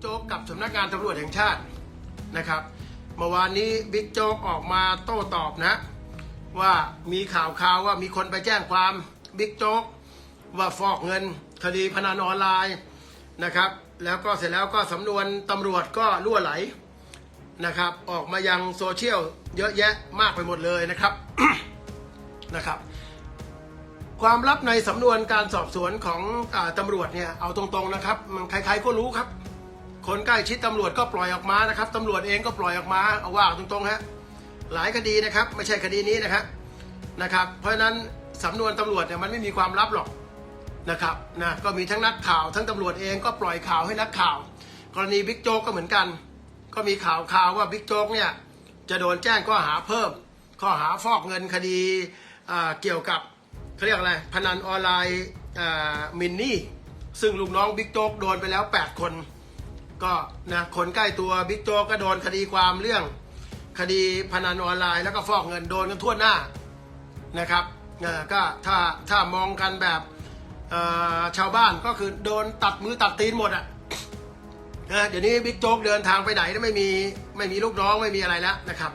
โจ๊กกับสำนักงานตำรวจแห่งชาตินะครับเมื่อวานนี้บิ๊กโจ๊กออกมาโต้ตอบนะ ว่ามีข่าวข่าวว่ามีคนไปแจ้งความบิ๊กโจ๊กว่าฟอกเงินคดีพนันออนไลน์นะครับ แล้วก็เสร็จแล้วก็สำนวนตำรวจก็ล่วไหลนะครับ ออกมายังโซเชียลเยอะแยะมากไปหมดเลยนะครับนะครับ ความลับในสำนวนการสอบสวนของอตำรวจเนี่ยเอาตรงๆนะครับ มันใครๆก็รู้ครับ คนใกล้ชิดตำรวจก็ปล่อยออกมานะครับตำรวจเองก็ปล่อยออกมาเอาว่าตรงๆฮะหลายคดีนะครับ ไม่ใช่คดีนี้นะครับนะครับ เพราะฉะนั้นสำนวนตำรวจเนี่ยมันไม่มีความลับหรอกนะครับนะก็มีทั้งนักข่าวทั้งตำรวจเองก็ปล่อยข่าวให้นักข่าว กรณีบิ๊กโจ๊กก็เหมือนกัน ก็มีข่าวข่าวว่าบิ๊กโจ๊กเนี่ยจะโดนแจ้งข้อหาเพิ่ม ข้อหาฟอกเงินคดีเกี่ยวกับเขาเรียกอะไรพนันออนไลน์มินนี่ซึ่งลูกน้องบิ๊กโจ๊กโดนไปแล้ว 8 คน ก็นะคนใกล้ตัวบิ๊กโจ๊กก็โดนคดีความเรื่อง คดีพนันออนไลน์แล้วก็ฟอกเงินโดนกันทั่วหน้านะครับก็ถ้าถ้ามองกันแบบชาวบ้านก็คือโดนตัดมือตัดตีนหมดอะนะเดี๋ยวนี้บิ๊กโจ๊กเดินทางไปไหนไม่มีไม่มีลูกน้องไม่มีอะไรแล้วนะครับ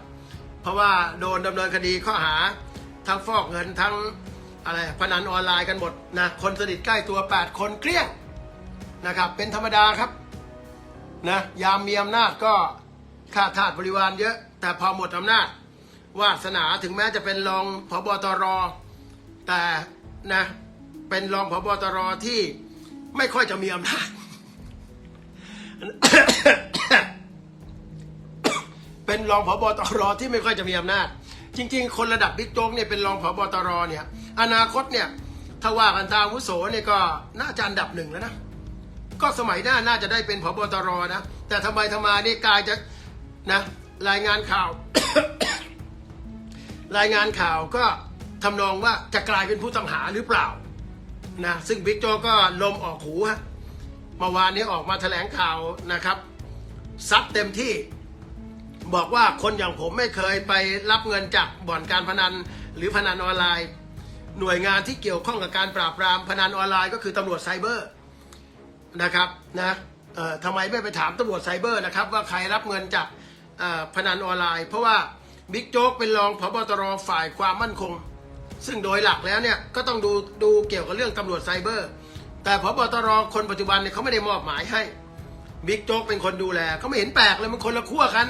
เพราะว่าโดนดำเนินคดีข้อหาทั้งฟอกเงินทั้งอะไรพนันออนไลน์กันหมดนะคนสนิทใกล้ตัว 8 คนเกลี้ยงนะครับเป็นธรรมดาครับ นะยามมีอำนาจก็ข้าทาสบริวารเยอะ แต่พอหมดอำนาจ วาสนาถึงแม้จะเป็นรองพบตร แต่นะเป็นรองพบตรที่ไม่ค่อยจะมีอำนาจ เป็นรองผบตรที่ไม่ค่อยจะมีอำนาจ จริง ๆ คนระดับบิ๊กโจ๊กเนี่ยเป็นรองผบตรเนี่ย อนาคตเนี่ยถ้าว่ากันตามวุโสเนี่ยก็น่าจะอันดับหนึ่งแล้วนะ ก็สมัยหน้าน่าจะได้เป็นผบตรนะ แต่ทำไมทำไมานี่กลายจะนะรายงานข่าว รายงานข่าวก็ทำนองว่าจะกลายเป็นผู้ต้องหาหรือเปล่านะซึ่งบิ๊กโจ๊กก็ลมออกหูฮะเมื่อวานนี้ออกมาแถลงข่าวนะครับซัดเต็มที่บอกว่าคนอย่างผมไม่เคยไปรับเงินจากบ่อนการพนันหรือพนันออนไลน์ หน่วยงานที่เกี่ยวข้องกับการปราบปรามพนันออนไลน์ก็คือตำรวจไซเบอร์ นะครับนะทำไมไม่ไปถามตำรวจไซเบอร์นะครับว่าใครรับเงินจากพนันออนไลน์ เพราะว่าบิ๊กโจ๊กเป็นรองพบตรฝ่ายความมั่นคง ซึ่งโดยหลักแล้วเนี่ยก็ต้องดูดูเกี่ยวกับเรื่องตำรวจไซเบอร์ แต่พบตรคนปัจจุบันเนี่ยเขาไม่ได้มอบหมายให้บิ๊กโจ๊กเป็นคนดูแลเขาไม่เห็นแปลกเลยมันคนละขั้วกัน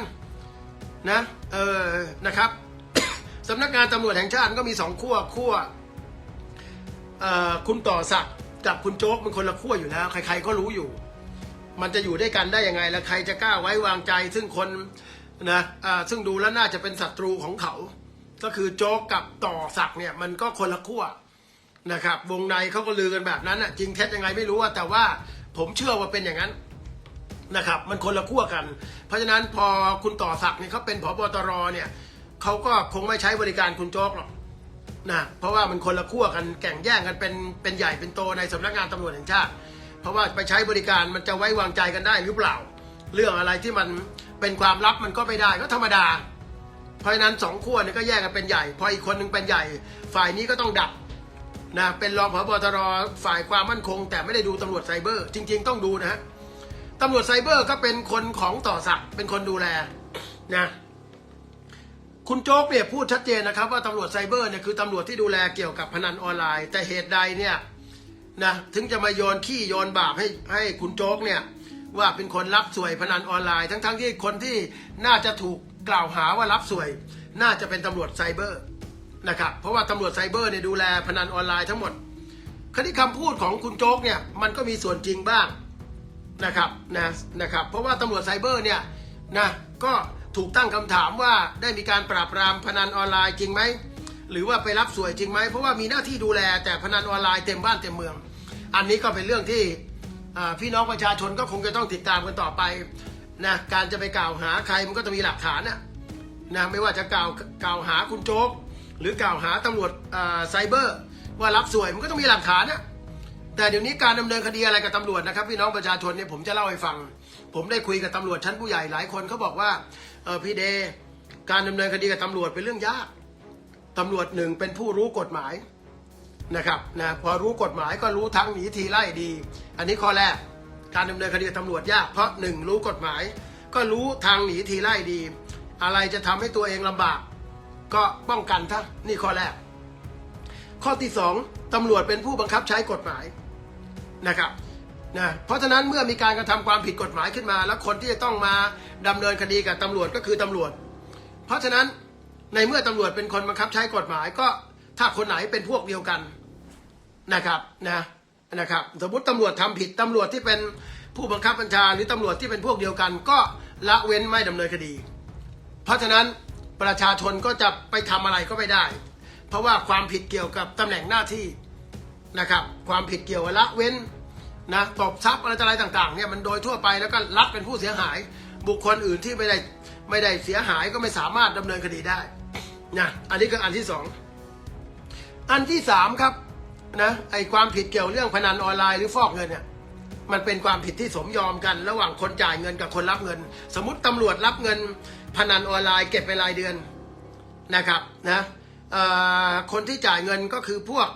นะเออนะครับสำนักงานตำรวจแห่งชาติก็มีสองขั้วขั้วคุณต่อศักดิ์ กับคุณโจ๊กเป็นคนละขั้วอยู่แล้ว ใคร ๆ ก็รู้อยู่ มันจะอยู่ด้วยกันได้ยังไง แล้วใครจะกล้าไว้วางใจ ซึ่งคนนะอ่าซึ่งดูแล้วน่าจะเป็นศัตรูของเขา ก็คือโจ๊กกับต่อศักเนี่ยมันก็คนละขั้วนะครับ วงในเขาก็ลือกันแบบนั้นน่ะจริงเท็จยังไงไม่รู้ว่าแต่ว่าผมเชื่อว่าเป็นอย่างนั้นนะครับ มันคนละขั้วกัน เพราะฉะนั้นพอคุณต่อศักดิ์เนี่ยเขาเป็นผบตรเนี่ยเขาก็คงไม่ใช้บริการคุณโจ๊กหรอก นะเพราะว่ามันคนละขั้วกันแข่งแย่งกันเป็นเป็นใหญ่เป็นโตในสำนักงานตำรวจแห่งชาติ เพราะว่าไปใช้บริการมันจะไว้วางใจกันได้หรือเปล่า เรื่องอะไรที่มันเป็นความลับมันก็ไม่ได้ก็ธรรมดา เพราะนั้นสองขั้วเนี่ยก็แยกกันเป็นใหญ่ พออีกคนหนึ่งเป็นใหญ่ ฝ่ายนี้ก็ต้องดับนะเป็นรองผบตรฝ่ายความมั่นคง แต่ไม่ได้ดูตำรวจไซเบอร์ จริง ๆ ต้องดูนะฮะตำรวจไซเบอร์ก็เป็นคนของต่อศักดิ์เป็นคนดูแลนะ คุณโจ๊กเนี่ยพูดชัดเจนนะครับว่าตำรวจไซเบอร์เนี่ยคือตำรวจที่ดูแลเกี่ยวกับพนันออนไลน์ แต่เหตุใดเนี่ยนะถึงจะมาโยนขี้โยนบาปให้ให้คุณโจ๊กเนี่ยว่าเป็นคนรับสวยพนันออนไลน์ ทั้งๆที่คนที่น่าจะถูกกล่าวหาว่ารับสวย น่าจะเป็นตำรวจไซเบอร์นะครับเพราะว่าตำรวจไซเบอร์เนี่ยดูแลพนันออนไลน์ทั้งหมดคดีคำพูดของคุณโจ๊กเนี่ยมันก็มีส่วนจริงบ้างนะครับนะนะครับเพราะว่าตำรวจไซเบอร์เนี่ยนะก็ ถูกตั้งคำถามว่าได้มีการปราบปรามพนันออนไลน์จริงไหมหรือว่าไปรับสวยจริงไหมเพราะว่ามีหน้าที่ดูแลแต่พนันออนไลน์เต็มบ้านเต็มเมือง อันนี้ก็เป็นเรื่องที่พี่น้องประชาชนก็คงจะต้องติดตามกันต่อไปนะการจะไปกล่าวหาใครมันก็ต้องมีหลักฐานนะนะไม่ว่าจะกล่าวกล่าวหาคุณโจ๊กหรือกล่าวหาตำรวจไซเบอร์ ว่ารับสวยมันก็ต้องมีหลักฐานนะแต่เดี๋ยวนี้การดำเนินคดีอะไรกับตำรวจนะครับพี่น้องประชาชนเนี่ยผมจะเล่าให้ฟัง ผมได้คุยกับตำรวจชั้นผู้ใหญ่หลายคนเขาบอกว่าเออพี่เดการดำเนินคดีกับตำรวจเป็นเรื่องยากตำรวจหนึ่งเป็นผู้รู้กฎหมายนะครับนะพอรู้กฎหมายก็รู้ทั้งหนีทีไล่ดี อันนี้ข้อแรกการดำเนินคดีกับตำรวจยากเพราะหนึ่งรู้กฎหมาย ก็รู้ทางหนีทีไล่ดี อะไรจะทำให้ตัวเองลำบาก ก็ป้องกันท่านี่ข้อแรก ข้อที่สองตำรวจเป็นผู้บังคับใช้กฎหมายนะครับ นะเพราะฉะนั้นเมื่อมีการกระทำความผิดกฎหมายขึ้นมา แล้วคนที่จะต้องมาดำเนินคดีกับตำรวจก็คือตำรวจ เพราะฉะนั้นในเมื่อตำรวจเป็นคนบังคับใช้กฎหมายก็ถ้าคนไหนเป็นพวกเดียวกันนะครับนะนะครับสมมติตำรวจทำผิดตำรวจที่เป็นผู้บังคับบัญชาหรือตำรวจที่เป็นพวกเดียวกัน ก็ละเว้นไม่ดำเนินคดี เพราะฉะนั้นประชาชนก็จะไปทำอะไรก็ไม่ได้ เพราะว่าความผิดเกี่ยวกับตำแหน่งหน้าที่นะครับ ความผิดเกี่ยวกับละเว้น นะตบทรัพย์อะไรต่อะไรต่างๆเนี่ยมันโดยทั่วไปแล้วก็รัฐเป็นผู้เสียหาย บุคคลอื่นที่ไม่ได้ไม่ได้เสียหายก็ไม่สามารถดำเนินคดีได้นะอันนี้คืออันที่สองอันที่สามครับนะไอความผิดเกี่ยวเรื่องพนันออนไลน์หรือฟอกเงินเนี่ยมันเป็นความผิดที่สมยอมกัน ระหว่างคนจ่ายเงินกับคนรับเงิน สมมติตำรวจรับเงินพนันออนไลน์เก็บไปรายเดือนนะครับนะคนที่จ่ายเงินก็คือพวก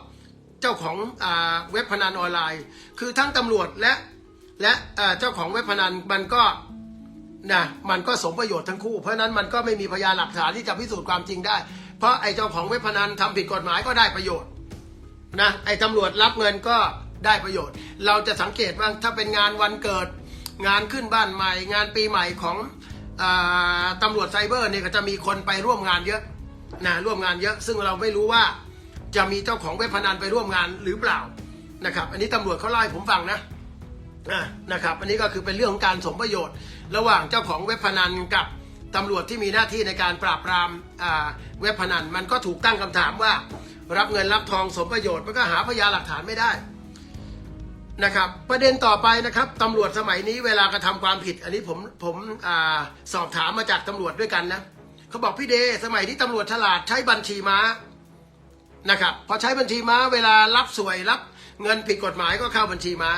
เจ้าของอเว็บพนันออนไลน์ คือทั้งตำรวจและและเจ้าของเว็บพนันมันก็นะมันก็สมประโยชน์ทั้งคู่ เพราะนั้นมันก็ไม่มีพยานหลักฐานที่จะพิสูจน์ความจริงได้ เพราะไอ้เจ้าของเว็บพนันทำผิดกฎหมายก็ได้ประโยชน์นะไอ้ตำรวจรับเงินก็ได้ประโยชน์ เราจะสังเกตว่าถ้าเป็นงานวันเกิด งานขึ้นบ้านใหม่ งานปีใหม่ของอตำรวจไซเบอร์เนี่ยก็จะมีคนไปร่วมงานเยอะนะร่วมงานเยอะ ซึ่งเราไม่รู้ว่า จะมีเจ้าของเว็บพนันไปร่วมงานหรือเปล่านะครับ อันนี้ตำรวจเขาเล่าให้ผมฟังนะนะครับ อันนี้ก็คือเป็นเรื่องของการสมประโยชน์ ระหว่างเจ้าของเว็บพนันกับตำรวจที่มีหน้าที่ในการปราบปรามอ่าเว็บพนัน มันก็ถูกตั้งคำถามว่า รับเงินรับทองสมประโยชน์มันก็หาพยานหลักฐานไม่ได้นะครับประเด็นต่อไปนะครับตำรวจสมัยนี้เวลากระทำความผิด อันนี้ผมผมอาสอบถามมาจากตำรวจด้วยกันนะเขาบอกพี่เด สมัยนี้ตำรวจฉลาดใช้บัญชีม้า นะครับพอใช้บัญชีม้าเวลารับสวยรับเงินผิดกฎหมายก็เข้าบัญชีม้า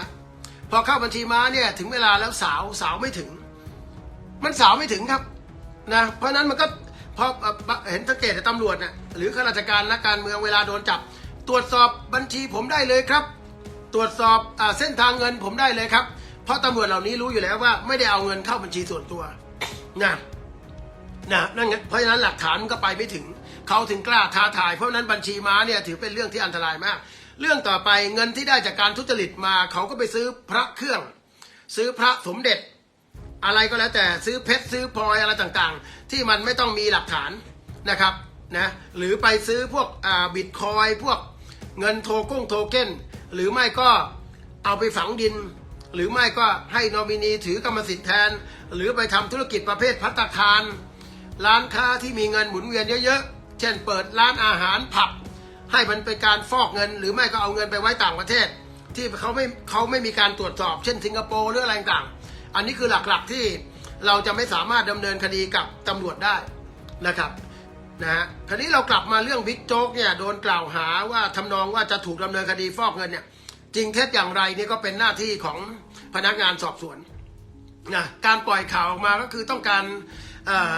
พอเข้าบัญชีม้าเนี่ยถึงเวลาแล้วสาวสาวไม่ถึง มันสาวไม่ถึงครับนะเพราะนั้นมันก็พอเห็นสังเกตแต่ตำรวจเนี่ยหรือข้าราชการนักการเมืองเวลาโดนจับ ตรวจสอบบัญชีผมได้เลยครับ ตรวจสอบอเส้นทางเงินผมได้เลยครับ เพราะตำรวจเหล่านี้รู้อยู่แล้วว่า ไม่ได้เอาเงินเข้าบัญชีส่วนตัวนะนะนั่นไงเพราะฉะนั้นหลักฐานมันก็ไปไม่ถึง เขาถึงกล้าท้าทายเพราะนั้นบัญชีม้าเนี่ยถือเป็นเรื่องที่อันตรายมาก เรื่องต่อไปเงินที่ได้จากการทุจริตมาเขาก็ไปซื้อพระเครื่อง ซื้อพระสมเด็จ อะไรก็แล้วแต่ซื้อเพชรซื้อพลอยอะไรต่างๆ ที่มันไม่ต้องมีหลักฐานนะครับนะหรือไปซื้อพวกบิตคอยพวกเงินโทก้งโทเก้น หรือไม่ก็เอาไปฝังดิน หรือไม่ก็ให้นอมินีถือกรรมสิทธิ์แทน หรือไปทำธุรกิจประเภทพัตตาคาร ร้านค้าที่มีเงินหมุนเวียนเยอะๆ เช่นเปิดร้านอาหารผับ ให้มันเป็นการฟอกเงิน หรือไม่ก็เอาเงินไปไว้ต่างประเทศ ที่เขาไม่เขาไม่มีการตรวจสอบ เช่นสิงคโปร์หรืออะไรต่างๆ อันนี้คือหลักๆที่เราจะไม่สามารถดำเนินคดีกับตำรวจได้นะครับนะฮะคราวนี้เรากลับมาเรื่องบิ๊กโจ๊กเนี่ยโดนกล่าวหาว่าทำนองว่าจะถูกดำเนินคดีฟอกเงินเนี่ยจริงเท็จอย่างไรนี่ก็เป็นหน้าที่ของพนักงานสอบสวนนะการปล่อยข่าวออกมาก็คือต้องการอ่อเอ่อ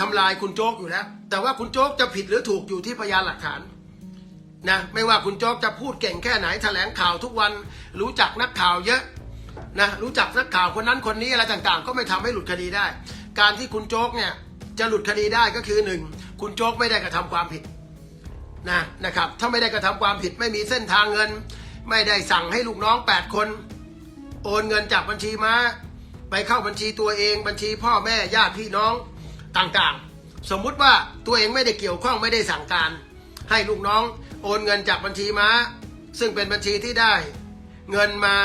ทำลายคุณโจ๊กอยู่แล้ว แต่ว่าคุณโจ๊กจะผิดหรือถูกอยู่ที่พยานหลักฐานนะไม่ว่าคุณโจ๊กจะพูดเก่งแค่ไหนแถลงข่าวทุกวัน รู้จักนักข่าวเยอะนะรู้จักนักข่าวคนนั้นคนนี้อะไรต่างๆ ก็ไม่ทำให้หลุดคดีได้ การที่คุณโจ๊กเนี่ยจะหลุดคดีได้ก็คือหนึ่งคุณโจ๊กไม่ได้กระทำความผิดนะนะครับถ้าไม่ได้กระทำความผิดไม่มีเส้นทางเงิน ไม่ได้สั่งให้ลูกน้อง 8 คน โอนเงินจากบัญชีม้า ไปเข้าบัญชีตัวเอง บัญชีพ่อแม่ญาติพี่น้อง ต่างๆ สมมุติว่าตัวเองไม่ได้เกี่ยวข้องไม่ได้สั่งการ ให้ลูกน้องโอนเงินจากบัญชีม้า ซึ่งเป็นบัญชีที่ได้ เงินมา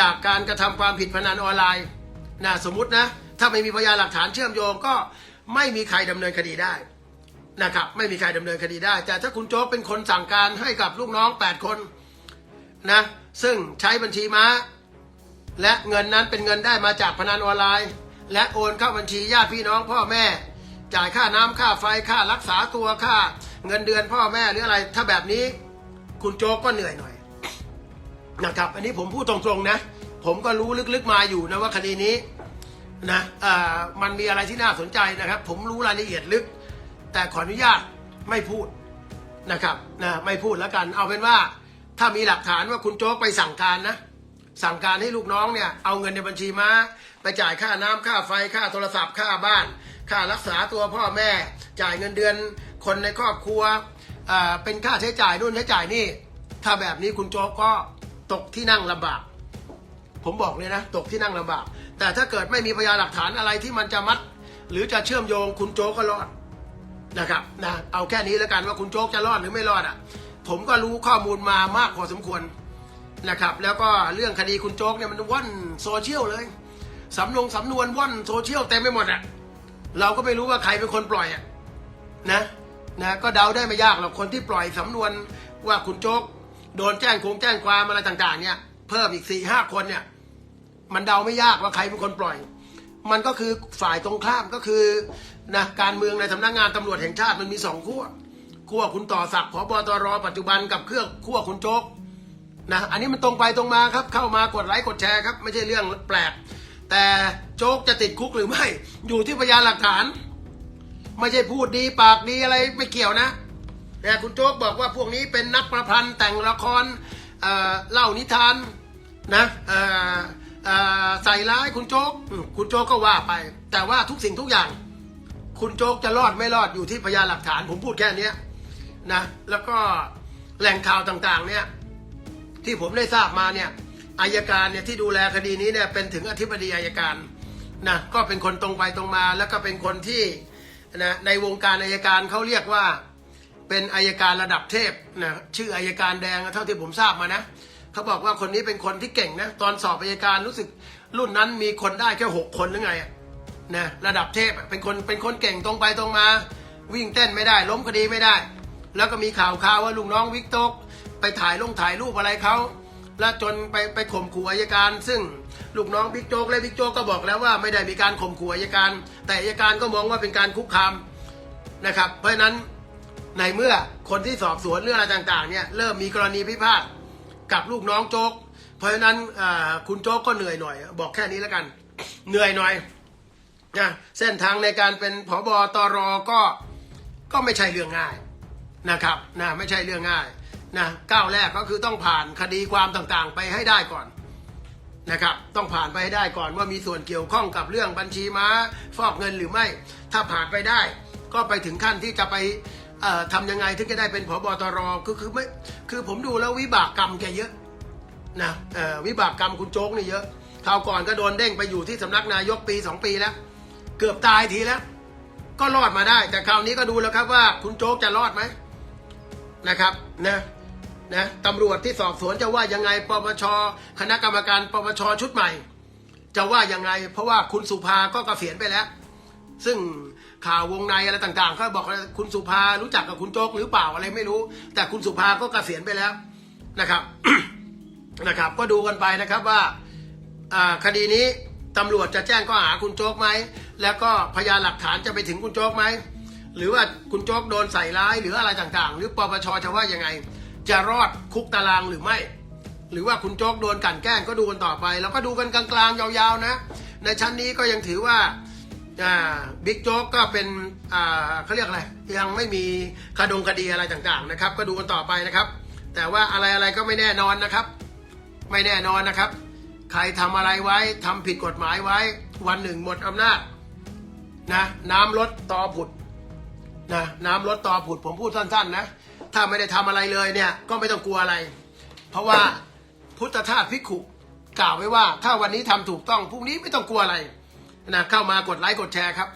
จากการกระทำความผิดพนันออนไลน์นะสมมตินะ ถ้าไม่มีพยานหลักฐานเชื่อมโยงก็ไม่มีใครดำเนินคดีได้นะครับไม่มีใครดำเนินคดีได้ แต่ถ้าคุณโจ๊กเป็นคนสั่งการให้กับลูกน้อง 8 คนนะซึ่งใช้บัญชีม้า และเงินนั้นเป็นเงินได้มาจากพนันออนไลน์ และโอนเข้าบัญชีญาติพี่น้องพ่อแม่ จ่ายค่าน้ำค่าไฟค่ารักษาตัวค่า เงินเดือนพ่อแม่หรืออะไร ถ้าแบบนี้คุณโจก็เหนื่อยหน่อยนะครับ อันนี้ผมพูดตรงๆนะ ผมก็รู้ลึกๆมาอยู่นะว่าคดีนี้นะมันมีอะไรที่น่าสนใจนะครับ ผมรู้รายละเอียดลึก แต่ขออนุญาตไม่พูดนะครับนะไม่พูดแล้วกัน เอาเป็นว่าถ้ามีหลักฐานว่าคุณโจ๊กไปสั่งการนะ สั่งการให้ลูกน้องเนี่ยเอาเงินในบัญชีม้า ไปจ่ายค่าน้ำค่าไฟค่าโทรศัพท์ค่าบ้าน ค่ารักษาตัวพ่อแม่ จ่ายเงินเดือนคนในครอบครัวเป็นค่าใช้จ่ายนู่นใช้จ่ายนี่ ถ้าแบบนี้คุณโจ๊กก็ตกที่นั่งลำบากผมบอกเลยนะตกที่นั่งลำบาก แต่ถ้าเกิดไม่มีพยานหลักฐานอะไรที่มันจะมัด หรือจะเชื่อมโยงคุณโจ๊กก็รอดนะครับนะเอาแค่นี้แล้วกันว่าคุณโจ๊กจะรอดหรือไม่รอดอะ ผมก็รู้ข้อมูลมามากพอสมควร นะครับ แล้วก็เรื่องคดีคุณโจ๊กเนี่ยมันว่อนโซเชียลเลยสำนงสำนวนว่อนโซเชียลเต็มไปหมดอะเราก็ไม่รู้ว่าใครเป็นคนปล่อยอะนะนะก็เดาได้ไม่ยากหรอกคนที่ปล่อยสำนวนว่าคุณโจ๊กโดนแจ้งคงแจ้งความอะไรต่าง ๆ เนี่ย เพิ่มอีกสี่ห้าคนเนี่ยมันเดาไม่ยากว่าใครเป็นคนปล่อย มันก็คือฝ่ายตรงข้ามก็คือนะการเมืองในสำนักงานตำรวจแห่งชาติมันมีสองขั้วขั้วคุณต่อศักดิ์ผบตรปัจจุบันกับเครื่องขั้วคุณโจ๊ก นะอันนี้มันตรงไปตรงมาครับ เข้ามากดไลค์กดแชร์ครับ ไม่ใช่เรื่องแปลก แต่โจ๊กจะติดคุกหรือไม่ อยู่ที่พยานหลักฐาน ไม่ใช่พูดดีปากดีอะไรไม่เกี่ยวนะแต่คุณโจ๊กบอกว่าพวกนี้เป็นนักประพันธ์แต่งละครเเล่านิทานนะใส่ร้ายคุณโจ๊กคุณโจ๊กก็ว่าไป แต่ว่าทุกสิ่งทุกอย่าง คุณโจ๊กจะรอดไม่รอดอยู่ที่พยานหลักฐาน ผมพูดแค่นี้นะแล้วก็แหล่งข่าวต่างๆเนี่ย ที่ผมได้ทราบมาเนี่ยอายการเนี่ยที่ดูแลคดีนี้เนี่ยเป็นถึงอธิบดีอายการนะก็เป็นคนตรงไปตรงมา แล้วก็เป็นคนที่นะในวงการอายการเขาเรียกว่าเป็นอายการระดับเทพนะชื่ออายการแดงเท่าที่ผมทราบมานะเขาบอกว่าคนนี้เป็นคนที่เก่งนะตอนสอบอายการรู้สึกรุ่นนั้นมีคนได้แค่หกคนหรือไงนะระดับเทพเป็นคนเป็นคนเก่งตรงไปตรงมา วิ่งเต้นไม่ได้ ล้มคดีไม่ได้ แล้วก็มีข่าวข่าวว่าลูกน้องวิกตก ไปถ่ายลงถ่ายรูปอะไรเขาแล้วจนไปไปข่มขู่อายการ ซึ่งลูกน้องบิ๊กโจ๊กและบิ๊กโจ๊กก็บอกแล้วว่าไม่ได้มีการข่มขู่อายการ แต่อายการก็มองว่าเป็นการคุกคามนะครับ เพราะฉะนั้นในเมื่อคนที่สอบสวนเรื่องอะไรต่างๆเนี่ยเริ่มมีกรณีพิพาทกับลูกน้องโจ๊ก เพราะฉะนั้นคุณโจ๊กก็เหนื่อยหน่อย บอกแค่นี้แล้วกัน เหนื่อยหน่อยนะเส้นทางในการเป็นผบตรก็ก็ไม่ใช่เรื่องง่ายนะครับนะไม่ใช่เรื่องง่าย นะก้าวแรกก็คือต้องผ่านคดีความต่างๆ ไปให้ได้ก่อนนะครับ ต้องผ่านไปให้ได้ก่อนว่ามีส่วนเกี่ยวข้องกับเรื่องบัญชีม้าฟอกเงินหรือไม่ ถ้าผ่านไปได้ ก็ไปถึงขั้นที่จะไปเอ่อทำยังไงถึงจะได้เป็นผบตรคือคือไม่คือผมดูแล้ววิบากกรรมแกเยอะนะวิบากกรรมคุณโจ๊กนี่เยอะคราวก่อนก็โดนเด้งไปอยู่ที่สำนักนายกปีสองปีแล้ว เกือบตายทีแล้ว ก็รอดมาได้ แต่คราวนี้ก็ดูแล้วครับว่าคุณโจ๊กจะรอดไหมนะครับนะ นะตำรวจที่สอบสวนจะว่ายังไงปปชคณะกรรมการปปชชุดใหม่ จะว่ายังไง เพราะว่าคุณสุภาก็เกษียณไปแล้ว ซึ่งข่าววงในอะไรต่างๆเขาบอกว่าคุณสุภารู้จักกับคุณโจ๊กหรือเปล่าอะไรไม่รู้ แต่คุณสุภาก็เกษียณไปแล้วนะครับนะครับ ก็ดูกันไปนะครับว่าคดีนี้ตำรวจจะแจ้งข้อหาคุณโจ๊กไหมแล้วก็พยานหลักฐานจะไปถึงคุณโจ๊กไหมหรือว่าคุณโจ๊กโดนใส่ร้ายหรืออะไรต่างๆ หรือปปชจะว่ายังไง จะรอดคุกตารางหรือไม่ หรือว่าคุณโจ๊กโดนกันแกล้งก็ดูกันต่อไป แล้วก็ดูกันกลางๆยาวๆนะ ในชั้นนี้ก็ยังถือว่าบิ๊กโจ๊กก็เป็นเขาเรียกอะไรยังไม่มีคดงคดีอะไรต่างๆนะครับ ก็ดูกันต่อไปนะครับ แต่ว่าอะไรๆก็ไม่แน่นอนนะครับ ไม่แน่นอนนะครับ ใครทำอะไรไว้ทำผิดกฎหมายไว้ วันหนึ่งหมดอำนาจนะน้ำลดตอผุดนะน้ำลดตอผุดผมพูดสั้นๆนะ ถ้าไม่ได้ทำอะไรเลยเนี่ยก็ไม่ต้องกลัวอะไร เพราะว่าพุทธทาสพิกขุกล่าวไว้ว่า ถ้าวันนี้ทำถูกต้องพรุ่งนี้ไม่ต้องกลัวอะไรนะเข้ามากดไลค์กดแชร์ครับ